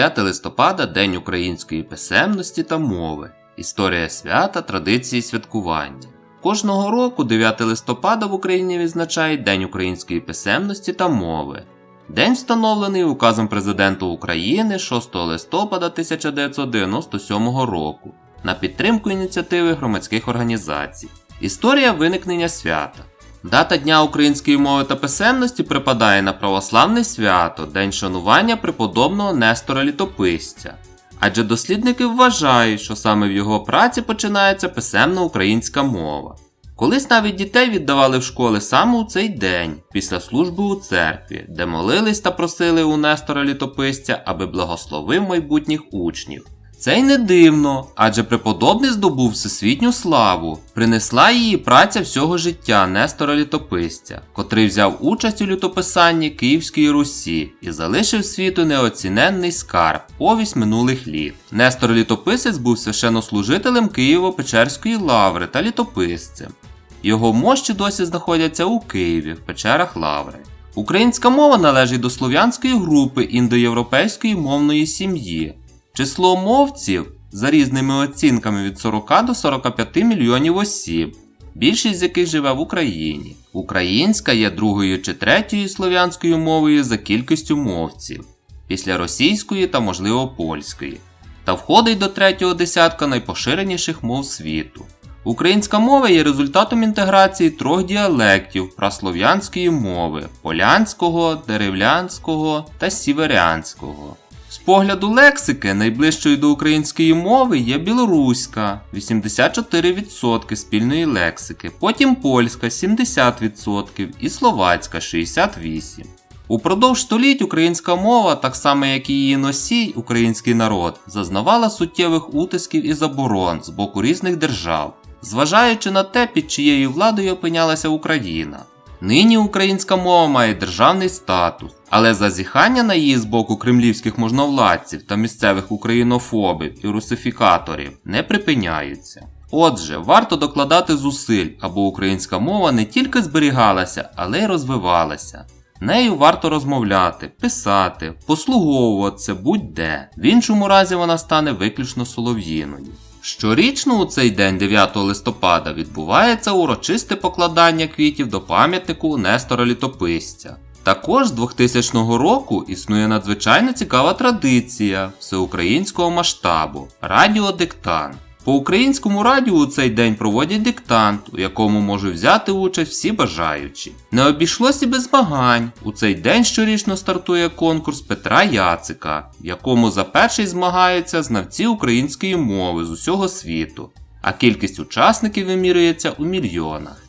9 листопада День української писемності та мови. Історія свята, традиції святкування. Кожного року 9 листопада в Україні відзначають День української писемності та мови. День встановлений указом президента України 6 листопада 1997 року на підтримку ініціативи громадських організацій. Історія виникнення свята. Дата Дня української мови та писемності припадає на православне свято, День шанування преподобного Нестора Літописця. Адже дослідники вважають, що саме в його праці починається писемна українська мова. Колись навіть дітей віддавали в школи саме у цей день, після служби у церкві, де молились та просили у Нестора Літописця, аби благословив майбутніх учнів. Це й не дивно, адже преподобний здобув всесвітню славу, принесла її праця всього життя Нестора Літописця, котрий взяв участь у літописанні Київської Русі і залишив світу неоціненний скарб, повість минулих літ. Нестор Літописець був священнослужителем Києво-Печерської лаври та літописцем. Його мощі досі знаходяться у Києві в печерах Лаври. Українська мова належить до слов'янської групи індоєвропейської мовної сім'ї. Число мовців за різними оцінками від 40 до 45 мільйонів осіб, більшість з яких живе в Україні. Українська є другою чи третьою слов'янською мовою за кількістю мовців, після російської та, можливо, польської, та входить до третього десятка найпоширеніших мов світу. Українська мова є результатом інтеграції трьох діалектів праслов'янської мови полянського, деревлянського та сіверянського. З погляду лексики, найближчою до української мови є білоруська 84% спільної лексики, потім польська 70% і словацька 68%. Упродовж століть українська мова, так само як і її носій, український народ, зазнавала суттєвих утисків і заборон з боку різних держав, зважаючи на те, під чиєю владою опинялася Україна. Нині українська мова має державний статус, але зазіхання на її з боку кремлівських можновладців та місцевих українофобів і русифікаторів не припиняються. Отже, варто докладати зусиль, аби українська мова не тільки зберігалася, але й розвивалася. Нею варто розмовляти, писати, послуговуватися будь-де. В іншому разі вона стане виключно солов'їною. Щорічно у цей день, 9 листопада, відбувається урочисте покладання квітів до пам'ятнику Нестора Літописця. Також з 2000 року існує надзвичайно цікава традиція всеукраїнського масштабу радіодиктант. По українському радіо у цей день проводять диктант, у якому можуть взяти участь всі бажаючі. Не обійшлося без змагань. У цей день щорічно стартує конкурс Петра Яцика, в якому за перший змагаються знавці української мови з усього світу, а кількість учасників вимірюється у мільйонах.